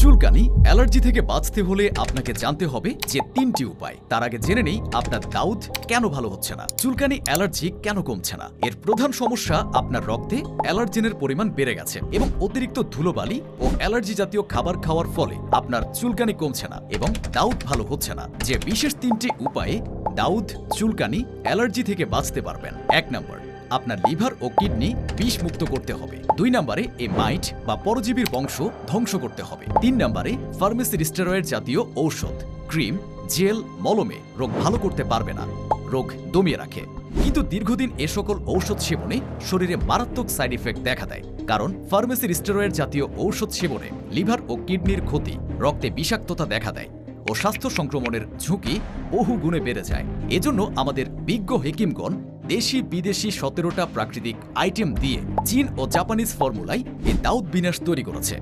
চুলকানি, অ্যালার্জি থেকে বাঁচতে হলে আপনাকে জানতে হবে যে তিনটি উপায়। তার আগে জেনে নেই আপনার দাউদ কেন ভালো হচ্ছে না। চুলকানি, অ্যালার্জি কেন কমছে না? এর প্রধান সমস্যা আপনার রক্তে অ্যালার্জেনের পরিমাণ বেড়ে গেছে এবং অতিরিক্ত ধুলোবালি ও অ্যালার্জি জাতীয় খাবার খাওয়ার ফলে আপনার চুলকানি কমছে না এবং দাউদ ভালো হচ্ছে না। যে বিশেষ তিনটি উপায়ে দাউদ, চুলকানি, অ্যালার্জি থেকে বাঁচতে পারবেন। এক নম্বর আপনার লিভার ও কিডনি বিষ মুক্ত করতে হবে। দুই নম্বরে এ মাইট বা পরজীবীর বংশ ধ্বংস করতে হবে। তিন নম্বরে ফার্মেসি স্টেরয়েড জাতীয় ঔষধ, ক্রিম, জেল, মলমে রোগ ভালো করতে পারবে না, রোগ দমিয়ে রাখে। কিন্তু দীর্ঘদিন এ সকল ঔষধ সেবনে শরীরে মারাত্মক সাইড ইফেক্ট দেখা দেয়। কারণ ফার্মেসির স্টেরয়েড জাতীয় ঔষধ সেবনে লিভার ও কিডনির ক্ষতি, রক্তে বিষাক্ততা দেখা দেয় ও স্বাস্থ্য সংক্রমণের ঝুঁকি বহু গুণে বেড়ে যায়। এজন্য আমাদের বিজ্ঞ হেকিমগণ দেশি বিদেশি সতেরোটা প্রাকৃতিক আইটেম দিয়ে চীন ও জাপানিজ ফর্মুলায় এই দাউদ বিনাশ তৈরি করেছে,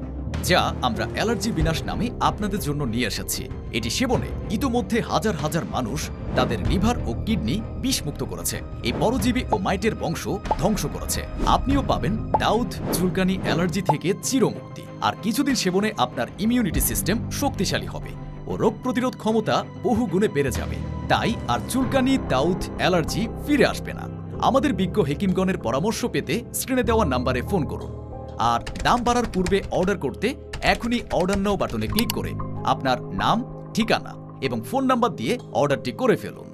যা আমরা অ্যালার্জি বিনাশ নামে আপনাদের জন্য নিয়ে এসেছি। এটি সেবনে ইতোমধ্যে হাজার হাজার মানুষ তাদের লিভার ও কিডনি বিষমুক্ত করেছে। এই পরজীবী ও মাইটের বংশ ধ্বংস করেছে। আপনিও পাবেন দাউদ চুলকানি অ্যালার্জি থেকে চিরমুক্তি। আর কিছুদিন সেবনে আপনার ইমিউনিটি সিস্টেম শক্তিশালী হবে। ও রোগ প্রতিরোধ ক্ষমতা বহু গুণে বেড়ে যাবে। তাই আর চুলকানি দাউথ অ্যালার্জি ফিরে আসবে না। আমাদের বিজ্ঞ হেকিমগণের পরামর্শ পেতে স্ক্রিনে দেওয়া নাম্বারে ফোন করুন। আর দাম বাড়ার পূর্বে অর্ডার করতে এখনই অর্ডার নাও বাটনে ক্লিক করে আপনার নাম, ঠিকানা এবং ফোন নাম্বার দিয়ে অর্ডারটি করে ফেলুন।